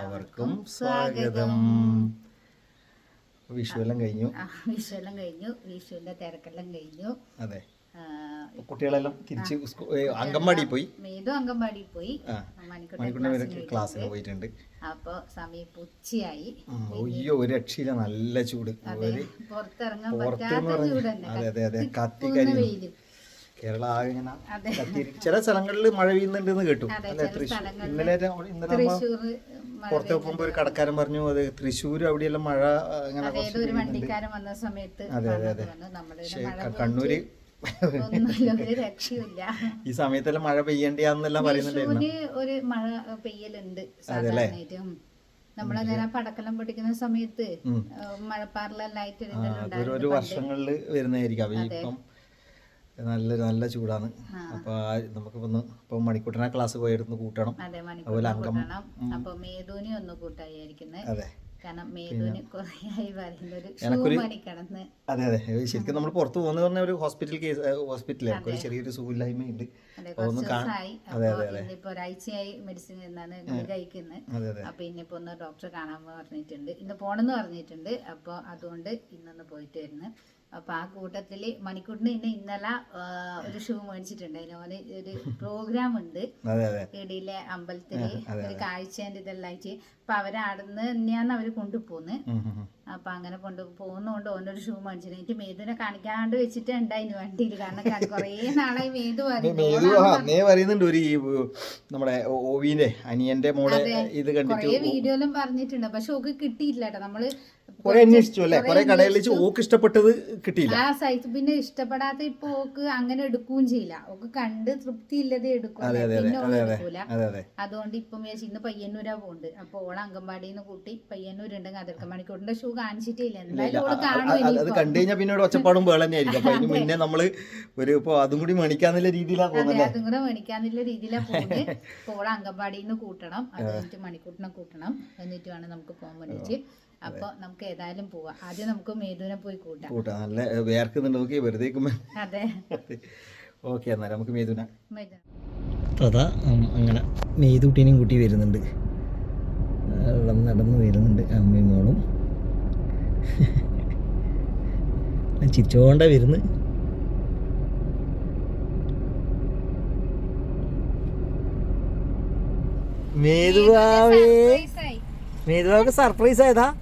എല്ലാവർക്കും സ്വാഗതം. വിഷുവെല്ലാം കഴിഞ്ഞു? വിഷുവെല്ലാം കഴിഞ്ഞു. വിഷുവിന്റെ തിരക്കെല്ലാം കഴിഞ്ഞു. അതെ. കുട്ടികളെല്ലാം തിരിച്ച് അംഗൻവാടി പോയി? മേതു അംഗൻവാടി പോയി. ആ മണിക്കൂർ മണിക്കൂറിന് ക്ലാസ്സിന് പോയിട്ടുണ്ട്. അപ്പൊ സമയം ഉച്ചയായി അയ്യോ ഒരു രക്ഷയില്ല. നല്ല ചൂട്. പുറത്തിറങ്ങാൻ പറ്റാത്ത ചൂട് അതെ അതെ അതെ. കത്തി കേരള ആകെ ഇങ്ങനെ ചില സ്ഥലങ്ങളിൽ മഴ പെയ്യുന്നുണ്ടെന്ന് കേട്ടു. അല്ലെ? തൃശ്ശൂർ. ഇന്നലെ ഇന്നലെ പുറത്ത് പോകുമ്പോ ഒരു കടക്കാരൻ പറഞ്ഞു അത് തൃശ്ശൂർ അവിടെയെല്ലാം മഴ അങ്ങനെ വണ്ടിക്കാരൻ വന്ന സമയത്ത് അതെ, അതെ, അതെ. കണ്ണൂര് ഈ സമയത്തെല്ലാം മഴ പെയ്യണ്ടിയാന്നെല്ലാം പറയുന്നുണ്ടായിരുന്നു വിഷുവിന് ഒരു മഴ പെയ്യലുണ്ട് സാധാരണയായിട്ടും. പടക്കെല്ലാം പൊട്ടിക്കുന്ന സമയത്ത് മഴപ്പാറിലെല്ലാം ആയിട്ട് ഒരു വർഷങ്ങളിൽ വരുന്നതായിരിക്കും. നല്ല നല്ല ചൂടാണ്. അപ്പൊ നമുക്കിപ്പോ ഒന്ന് ഇപ്പൊ മണിക്കൂട്ടന ക്ലാസ് പോയിരുന്നു കൂട്ടണം. അതുപോലെ അംഗം അപ്പൊ മേധുവിനെ ഒന്ന് കൂട്ടായിരിക്കുന്നത് അതെ. അതെ അതെ. ശരിക്കും നമ്മൾ പുറത്ത് പോകുന്നത് പറഞ്ഞ ഒരു ഹോസ്പിറ്റൽ കേസ് ഹോസ്പിറ്റലിൽ ഒരു ചെറിയൊരു അപ്പൊ ഒന്ന് അതെ ഒരാഴ്ചയായി മെഡിസിൻ എന്നാണ് കഴിക്കുന്നത് അതെ അതെ. അപ്പൊ ഇന്നിപ്പോ ഒന്ന് ഡോക്ടറെ കാണാൻ പറഞ്ഞിട്ടുണ്ട്. ഇന്ന് പോണെന്ന് പറഞ്ഞിട്ടുണ്ട്. അപ്പൊ അതുകൊണ്ട് ഇന്നൊന്ന് പോയിട്ട് വരുന്നു. അപ്പൊ ആ കൂട്ടത്തിൽ മണിക്കൂട്ടിന് ഇന്ന് ഇന്നലെ ഒരു ഷൂ മേടിച്ചിട്ടുണ്ട്. അതിന് ഓന് ഒരു പ്രോഗ്രാം ഉണ്ട്. ഇടയിലെ അമ്പലത്തിൽ ഒരു കാഴ്ചേന്റെ ഇതെല്ലാം ആയിട്ട്. അപ്പൊ അവരവിടുന്ന് തന്നെയാണ് അവർ കൊണ്ടുപോകുന്നത് ഉം, ഉം, ഉം. അപ്പൊ അങ്ങനെ കൊണ്ട് പോകുന്നോണ്ട് ഓനൊരു ഷൂ മേടിച്ചിട്ട് എനിക്ക് മേതുവിനെ കാണിക്കാണ്ട് വെച്ചിട്ട് ഉണ്ടായിന് വണ്ടിയിൽ. കാരണം കുറേ നാളായി മേതു അന്നേ പറയുന്നുണ്ട് ഒരു നമ്മുടെ ഓവിന്റെ അനിയന്റെ മോളെ ഇത് കണ്ടിട്ട് കൊറേ വീഡിയോയിലും പറഞ്ഞിട്ടുണ്ട്. പക്ഷെ ഓക്ക് കിട്ടിയില്ല കേട്ടോ. നമ്മൾ കുറെ അന്വേഷിച്ചു അല്ലെ? കുറെ കടയിൽ വെച്ച് ഓക്ക് ഇഷ്ടപ്പെട്ടത് കിട്ടിയില്ല. ആ സൈസ് പിന്നെ ഇഷ്ടപ്പെടാത്ത ഇപ്പൊ ഓക്ക് അങ്ങനെ എടുക്കുകയും ചെയ്യില്ല. ഓക്ക് കണ്ട് തൃപ്തി ഇല്ലതേ എടുക്കും അതുകൊണ്ട് ഇപ്പം ഇന്ന് പയ്യന്നൂരാ പോകുന്നുണ്ട് അപ്പൊ ഓളെ അങ്കൻവാടിയിൽ നിന്ന് കൂട്ടി പയ്യന്നൂരുണ്ടെങ്കിൽ അതിർക്കമണിക്കൂറിന്റെ അതിർക്ക മണിക്കൂറിന്റെ ഷൂ അത് കണ്ടു കഴിഞ്ഞാൽ പിന്നെ ഒരു ഒച്ചപ്പാടും വേള തന്നെയായിരിക്കും അപ്പൊ അതിന് മുന്നേ നമ്മൾ ഒരു ഇപ്പൊ അതും കൂടി മേടിക്കാന്നുള്ള രീതിയിലാണ് പോകുന്നത് അതും കൂടെ മേടിക്കാന്നുള്ള രീതിയിലാണ് പോകുന്നത്. അപ്പോൾ അംഗൻവാടിയിൽ നിന്ന് കൂട്ടണം. അത് കഴിഞ്ഞിട്ട് മണിക്കൂട്ടിനെ കൂട്ടണം. എന്നിട്ട് വേണം നമുക്ക് പോകാൻ വേണ്ടിയിട്ട്. അപ്പൊ നമുക്ക് ഏതായാലും പോവാം. ആദ്യം നമുക്ക് മേതുവിനെ പോയി കൂട്ടാം. കൂട്ടാ. നല്ല വേർക്കുന്നുണ്ട് നോക്കി. വെറുതെ അതെ. ഓക്കെ എന്നാലും നമുക്ക് മേതു. അതാ അങ്ങനെ മേതുട്ടീനെയും കൂട്ടി വരുന്നുണ്ട്. നടന്ന് വരുന്നുണ്ട് അമ്മയും മോളും. ചിരിച്ചോണ്ട വരുന്നു. മേധുവാവേ മേതുവാക്ക് സർപ്രൈസ് ആയതാ?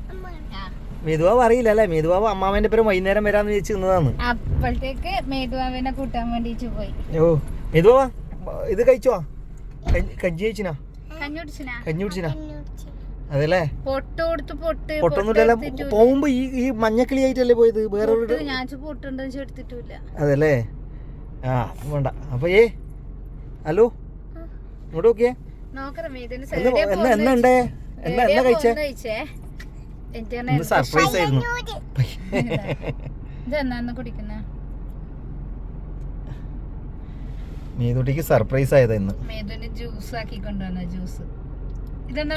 മേധുവാവ് അറിയില്ല അല്ലെ മേധുവാവ് അമ്മാവന്റെ പേര് വൈകുന്നേരം വരാന്ന് വിചാരിച്ചു നിന്നതാണ്. അപ്പോഴത്തേക്ക് മേധുവാവിനെ കൂട്ടാൻ വേണ്ടിട്ട് പോയി. ഓ മേധുവാ ഇത് കഴിച്ചോ? കഞ്ഞി- കഞ്ഞി കഴിച്ചിനാ? കഞ്ഞി കുടിച്ചിനാ? കഞ്ഞി കുടിച്ചിനാ? അതല്ലേ? പൊട്ട് കൊടുത്ത് പൊട്ട് പൊട്ടൊന്നുമില്ല പോകുമ്പോ ഈ ഈ മഞ്ഞക്കിളി ആയിട്ടല്ലേ പോയത് വേറെ ഞാൻ പൊട്ടുണ്ടെന്ന് എടുത്തിട്ടില്ല അതല്ലേ? ആ വേണ്ട. അപ്പൊ ഏ ഹലോ ഇങ്ങോട്ട് നോക്കിയേ. എന്നാ എന്നാ ഉണ്ടേ എന്നാ എന്നാ കഴിച്ചേ? സർപ്രൈസ് ആയിരുന്നു. മേതുട്ടിക്ക് സർപ്രൈസ് ആയതാ ഇന്ന്. ജ്യൂസ് ആക്കി കൊണ്ടുവന്ന ജ്യൂസ്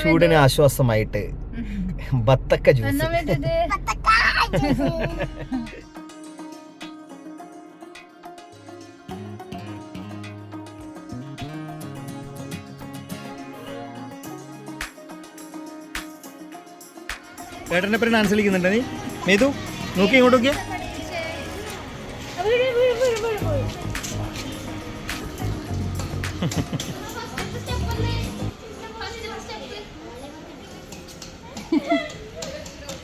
ചൂടിന് ആശ്വാസമായിട്ട് ബത്തക്ക ജ്യൂസ് ഏട്ടനെ പേര് ഡാൻസ് കളിക്കുന്നുണ്ട് നീ? മേതു നോക്കി ഇങ്ങോട്ട് നോക്കിയേ.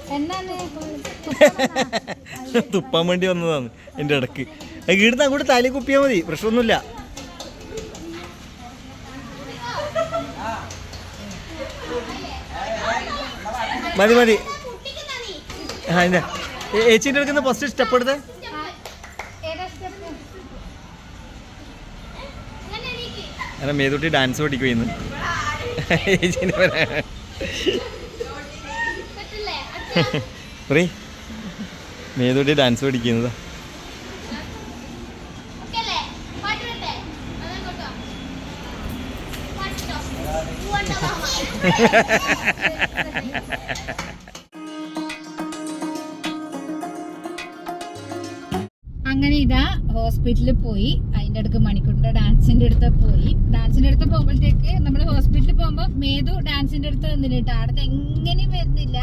തുപ്പാൻ വേണ്ടി വന്നതാണ് എന്റെ ഇടയ്ക്ക് ഇവിടുന്ന് അങ്ങോട്ട് തലയിൽ കുപ്പിയാൽ മതി പ്രശ്നമൊന്നുമില്ല. മതി മതി. ആ ഏച്ചീന്റെ അടുക്കുന്ന ഫസ്റ്റ് സ്റ്റെപ്പ് എടുത്ത്? അല്ല മേതുട്ടി ഡാൻസ് പഠിക്കുമെന്ന് ഏച്ചീന്റെ പേരാ മേതുട്ടി ഡാൻസ് പഠിക്കുന്നതാ. അങ്ങനെ ഇതാ ഹോസ്പിറ്റലിൽ പോയി. അതിന്റെ അടുത്ത് അടുക്ക് മണിക്കൂറിന്റെ ഡാൻസിന്റെ അടുത്ത് പോയി. ഡാൻസിന്റെ അടുത്ത് പോകുമ്പോഴത്തേക്ക് നമ്മൾ ഹോസ്പിറ്റലിൽ പോകുമ്പോ മേതു ഡാൻസിന്റെ അടുത്ത് നിന്നിട്ട് അവിടെ എങ്ങനെയും വരുന്നില്ല.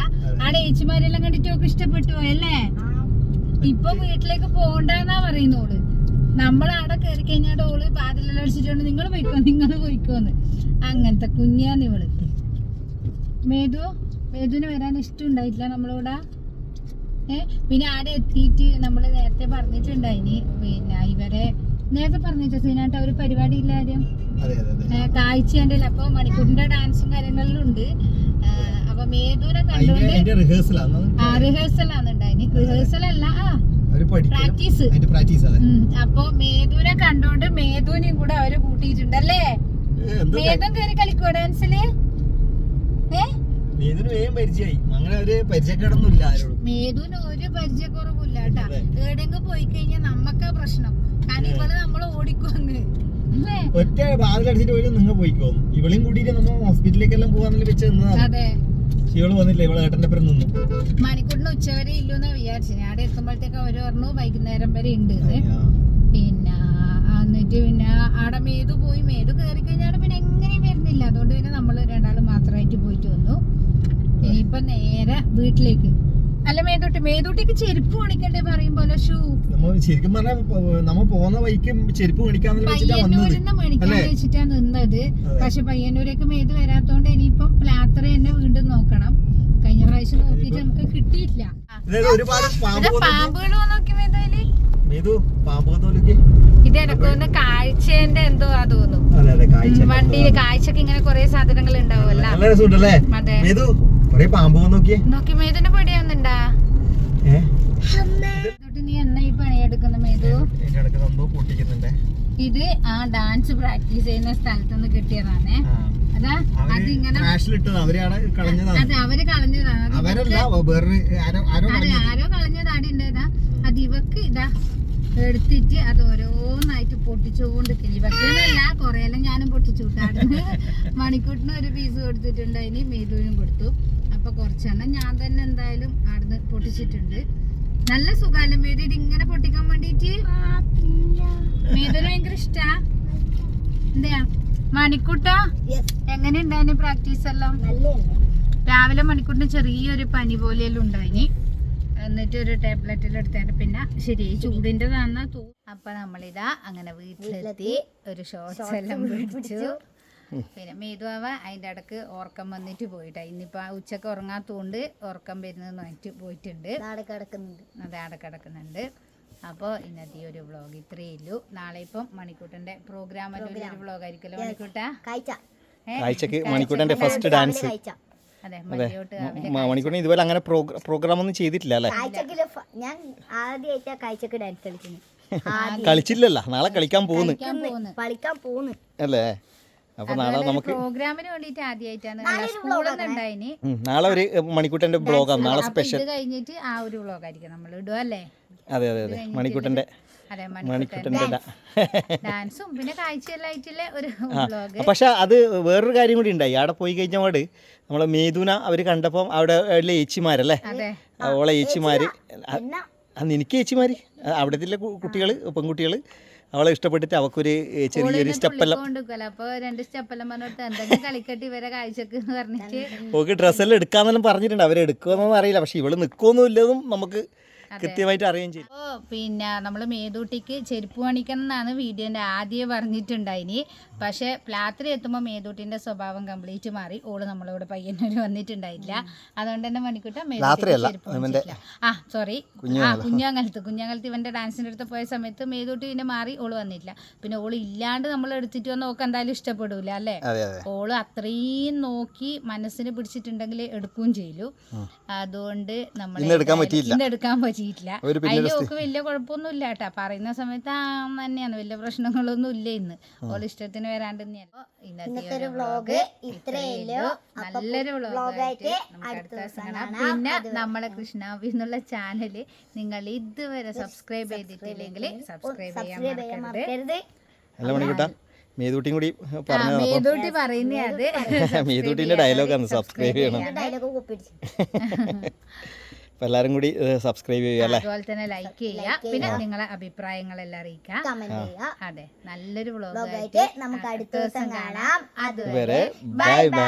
ആടെ ഏച്ചിമാരെല്ലാം കണ്ടിട്ട് ഒക്കെ ഇഷ്ടപ്പെട്ടു അല്ലേ ഇപ്പൊ വീട്ടിലേക്ക് പോകണ്ടെന്നാ പറയുന്നോൾ നമ്മൾ അവിടെ കയറി കഴിഞ്ഞാൽ ഓൾ പാതിലെല്ലാം അടിച്ചിട്ടുണ്ട് നിങ്ങൾ പോയിക്കോ നിങ്ങൾ പോയിക്കോന്ന്. അങ്ങനത്തെ കുഞ്ഞാന്ന് ഇവൾ. മേതു മേതുവിന് വരാൻ ഇഷ്ടം ഉണ്ടായിട്ടില്ല നമ്മളോടാ. ഏഹ് പിന്നെ ആടെ എത്തിയിട്ട് നമ്മൾ നേരത്തെ പറഞ്ഞിട്ടുണ്ടായിനി. പിന്നെ ഇവരെ നേരത്തെ പറഞ്ഞു ജസീനായിട്ട് അവർ പരിപാടി ഇല്ല ആരും അതെ അതെ. അതെ കാഴ്ച അപ്പൊ മണിക്കൂറിന്റെ ഡാൻസും കാര്യങ്ങളിലും ഉണ്ട്. അപ്പൊ മേതുവിനെ കണ്ടുകൊണ്ട് റിഹേഴ്സൽ ആണ് ഉണ്ടായിനി. റിഹേഴ്സൽ അല്ല ആ പ്രാക്ടീസ്. അപ്പൊ മേതുവിനെ കണ്ടോണ്ട് മേതുവിനെയും കൂടെ അവർ കൂട്ടിയിട്ടുണ്ട് അല്ലേ മേതും കയറി കളിക്കുവോ ഡാൻസിൽ? ഏ? ഇതിന് വേഗം പരിചയമായി അങ്ങനെ ഒരു പരിചയക്കേടൊന്നും ഇല്ല ആരോടും. മേതുവിന് ഒരു പരിചയക്കുറവില്ല കേട്ടാ. എവിടെങ്കിലും പോയി കഴിഞ്ഞാൽ നമ്മക്കാ പ്രശ്നം കാരണം ഇവൾ നമ്മൾ ഓടിക്കുവന്ന് ഒറ്റ വാതിലടിച്ചിട്ട് പോയി നിങ്ങൾ പോയിക്കോ. ഇവളെയും കൂട്ടിയിട്ട് നമ്മൾ ഹോസ്പിറ്റലിലേക്കെല്ലാം പോകാന്നുള്ള വെച്ച് അതെ. ഇവൾ വന്നില്ല ഇവൾ ഏട്ടന്റെ പേര് നിന്നു. മണിക്കൂറിന് ഉച്ചവരെ ഇല്ലെന്നാ വിചാരിച്ചു. ഞാൻ എത്തുമ്പോഴത്തേക്ക് അവർ പറഞ്ഞു വൈകുന്നേരം വരെ ഉണ്ട്. പിന്നെ എന്നിട്ട് പിന്നെ ആടെ മേതു പോയി. മേതു കയറി കഴിഞ്ഞാൽ പിന്നെ എങ്ങനെയും വരുന്നില്ല. അതുകൊണ്ട് പിന്നെ നമ്മൾ രണ്ടാളും മാത്രമായിട്ട് പോയിട്ട് വന്നു. ഇനിയിപ്പൊ നേരെ വീട്ടിലേക്ക് മേതൂട്ടിക്ക് ചെരുപ്പ് പണിക്കണ്ടേ പറയും പോലെ ഷൂ. നമ്മൾ ശരിക്കും പറഞ്ഞാൽ നമ്മ പോകുന്ന വഴിക്കും ചെരുപ്പ് വന്നത്. പയ്യന്നൂരിന്ന് മേടിക്കാൻ നിന്നത്. പക്ഷെ പയ്യന്നൂരേക്ക് മേത് വരാത്തോണ്ട് ഇനിയിപ്പം പ്ലാത്തറ തന്നെ വീണ്ടും നോക്കണം. കഴിഞ്ഞ പ്രാവശ്യം നോക്കിയിട്ട് നമുക്ക് കിട്ടിയില്ല പാമ്പുകൾ നോക്കി മേതയിൽ കാഴ്ചന്റെ എന്തോ ആ തോന്നുന്നു. അതെ അതെ കാഴ്ച വണ്ടിയിൽ കാഴ്ചക്ക് ഇങ്ങനെ കൊറേ സാധനങ്ങൾ ഉണ്ടാവുമല്ലോ. അതെ. നോക്കി മേതിന്റെ പടിയാവുന്നുണ്ടാ ഇത് ആ ഡാൻസ് പ്രാക്ടീസ് ചെയ്യുന്ന സ്ഥലത്തുനിന്ന് കിട്ടിയതാണേ. അതാ അതിങ്ങനെ അവർ കളഞ്ഞതാണ് ആരോ കളഞ്ഞതാണ് ഉണ്ടായതാ അത് ഇവക്ക് ഇതാ എടുത്തിട്ട് അത് ഓരോന്നായിട്ട് പൊട്ടിച്ചുകൊണ്ട് ഇവക്കല്ല കൊറേല്ലാം ഞാനും പൊട്ടിച്ചു വിട്ടാണ്. മണിക്കൂട്ടിന് ഒരു പീസ് കൊടുത്തിട്ടുണ്ട്. അതിന് മേതുവിനും കൊടുത്തു. അപ്പൊ കുറച്ചെണ്ണം. ഞാൻ തന്നെ എന്തായാലും അവിടുന്ന് പൊട്ടിച്ചിട്ടുണ്ട്. നല്ല സുഖാലം മീതി? ഇത് ഇങ്ങനെ പൊട്ടിക്കാൻ വേണ്ടിട്ട്? മീതിന് ഭയങ്കര ഇഷ്ടാ. എന്താ മണിക്കൂട്ടാ? എങ്ങനെ ഉണ്ടായിരുന്നു പ്രാക്ടീസ് എല്ലാം? രാവിലെ മണിക്കൂട്ടിന് ചെറിയൊരു പനി പോലെയെല്ലാം ഉണ്ടായിനി. എന്നിട്ട് ഒരു ടാബ്ലറ്റിൽ എടുത്തേണ്ട പിന്നെ ശരി ചൂടിന്റെതാണെന്നാ തോന്നുന്നു. അപ്പൊ നമ്മളിതാ അങ്ങനെ വീട്ടിലെത്തി. ഒരു ഷോർട്സ് എല്ലാം പിടിച്ചു പിന്നെ മേതുവാവ അതിന്റെ ഇടയ്ക്ക് ഉറക്കം വന്നിട്ട് പോയിട്ടാ. ഇന്നിപ്പോ ആ ഉച്ചയ്ക്ക് ഉറങ്ങാത്തോണ്ട് ഉറക്കം വരുന്നത് നോക്കിട്ട് പോയിട്ടുണ്ട്. അതെ അവിടെ കിടക്കുന്നുണ്ട് അപ്പോൾ ഇന്നത്തെ ഒരു വ്ളോഗ് ഇത്രയേ ഉള്ളൂ. നാളെ ഇപ്പം മണിക്കൂട്ടന്റെ പ്രോഗ്രാം ഒരു വ്ളോഗ് ആയിരിക്കുമല്ലോ മണിക്കൂട്ടാ? കാഴ്ചക്ക് മണിക്കൂട്ടന്റെ ഫസ്റ്റ് ഡാൻസ് മണിക്കൂട്ടൻ ഇതുപോലെ അങ്ങനെ പ്രോഗ്രാം ഒന്നും ചെയ്തിട്ടില്ല അല്ലേ? ഞാൻ ആദ്യമായിട്ടാ കാഴ്ചക്ക് ഡാൻസ് കളിക്കുന്നു കളിച്ചില്ലല്ലോ. നാളെ കളിക്കാൻ പോകുന്നു കളിക്കാൻ പോകുന്നു അല്ലേ? അപ്പൊ നാളെ നമുക്ക് പ്രോഗ്രാമിന് വേണ്ടിട്ട് ആദ്യമായിട്ടാണ് സ്കൂളിൽ ഉണ്ടായിനി. നാളെ ഒരു മണിക്കൂട്ടന്റെ ബ്ലോഗാണ് നാളെ സ്പെഷ്യൽ കഴിഞ്ഞിട്ട് ആ ഒരു ബ്ലോഗ് ആയിരിക്കും. നമ്മൾ ഇടുക അല്ലേ? അതെ അതെ അതെ. മണിക്കൂട്ടന്റെ ഡാൻസും പിന്നെ ഒരു പക്ഷെ അത് വേറൊരു കാര്യം കൂടി ഉണ്ടായി. അവിടെ പോയി കഴിഞ്ഞ പാട് നമ്മളെ മേധുന അവർ കണ്ടപ്പോൾ അവിടെ ഉള്ള ഏച്ചിമാരല്ലേ? അതെ. ഓളെ ഏച്ചിമാര്. അന്ന് എനിക്ക് ഏച്ചിമാര്? അവിടത്തെ കുട്ടികൾ പെൺകുട്ടികൾ അവളെ ഇഷ്ടപ്പെട്ടിട്ട് അവക്കൊരു ചെറിയൊരു സ്റ്റെപ്പെല്ലാം ഓക്കെ ഡ്രസ്സെല്ലാം എടുക്കാന്നെല്ലാം പറഞ്ഞിട്ടുണ്ട്. അവരെടുക്കുമെന്നൊന്നും അറിയില്ല. പക്ഷെ ഇവൾ നിൽക്കുമെന്നും ഇല്ലതും നമുക്ക് കൃത്യമായിട്ട് അറിയുകയും ചെയ്യും അപ്പോൾ പിന്നെ നമ്മൾ മേതൂട്ടിക്ക് ചെരുപ്പ് പണിക്കണം എന്നാണ് വീഡിയോന്റെ ആദ്യം പറഞ്ഞിട്ടുണ്ടായിനി. പക്ഷേ പ്ലാത്രി എത്തുമ്പോൾ മേതൂട്ടിന്റെ സ്വഭാവം കംപ്ലീറ്റ് മാറി. ഓൾ നമ്മളോട് പയ്യന്നൂർ വന്നിട്ടുണ്ടായില്ല. അതുകൊണ്ട് തന്നെ മണിക്കൂട്ട രാത്രിയല്ല, ആ സോറി ആ കുഞ്ഞാങ്ങലത്ത് കുഞ്ഞാങ്ങലത്ത് ഇവന്റെ ഡാൻസിന്റെ അടുത്ത് പോയ സമയത്ത് മേതൂട്ടി പിന്നെ മാറി ഓൾ വന്നില്ല. പിന്നെ ഓൾ ഇല്ലാണ്ട് നമ്മൾ എടുത്തിട്ട് വന്ന് ഓക്ക് എന്തായാലും ഇഷ്ടപ്പെടൂല അല്ലേ? ഓൾ അത്രയും നോക്കി മനസ്സിന് പിടിച്ചിട്ടുണ്ടെങ്കിൽ എടുക്കുകയും ചെയ്യൂ. അതുകൊണ്ട് നമ്മൾ ഇന്ന് എടുക്കാൻ പറ്റിയില്ല. പറ്റിയിട്ടില്ല. അതിൽ ഓക്ക് വലിയ കുഴപ്പമൊന്നുമില്ല കേട്ടാ. പറയുന്ന സമയത്ത് ആ തന്നെയാണ്. വലിയ പ്രശ്നങ്ങളൊന്നും ഇല്ല ഇന്ന്. ഓൾ ഇഷ്ടത്തിന് വരാണ്ട് ഇന്നത്തെ ഒരു വ്ളോഗ് ഇത്രയല്ലോ നല്ലൊരു വ്ളോഗായിട്ട് അടുത്ത ദിവസം കാണാം. പിന്നെ നമ്മളെ കൃഷ്ണ എന്നുള്ള ചാനൽ നിങ്ങൾ ഇതുവരെ സബ്സ്ക്രൈബ് ചെയ്തിട്ടില്ലെങ്കിൽ സബ്സ്ക്രൈബ് ചെയ്യാൻ മറക്കരുത്. അല്ല മണിക്കൂട്ട മേതൂട്ടിയും കൂടി പറഞ്ഞു മേതൂട്ടി പറയുന്നേ അത്. മേതൂട്ടിന്റെ ഡയലോഗാണ് സബ്സ്ക്രൈബ് ചെയ്യണം. അപ്പോൾ എല്ലാവരും കൂടി സബ്സ്ക്രൈബ് ചെയ്യുക അല്ലേ? അതുപോലെ തന്നെ ലൈക്ക് ചെയ്യുക. പിന്നെ നിങ്ങളെ അഭിപ്രായങ്ങളെല്ലാം അറിയിക്കുക. കമന്റ് ചെയ്യുക. അതെ നല്ലൊരു വ്ളോഗ് ആയിട്ട് നമുക്ക് അടുത്ത ദിവസം കാണാം. അതുവരെ ബൈ ബൈ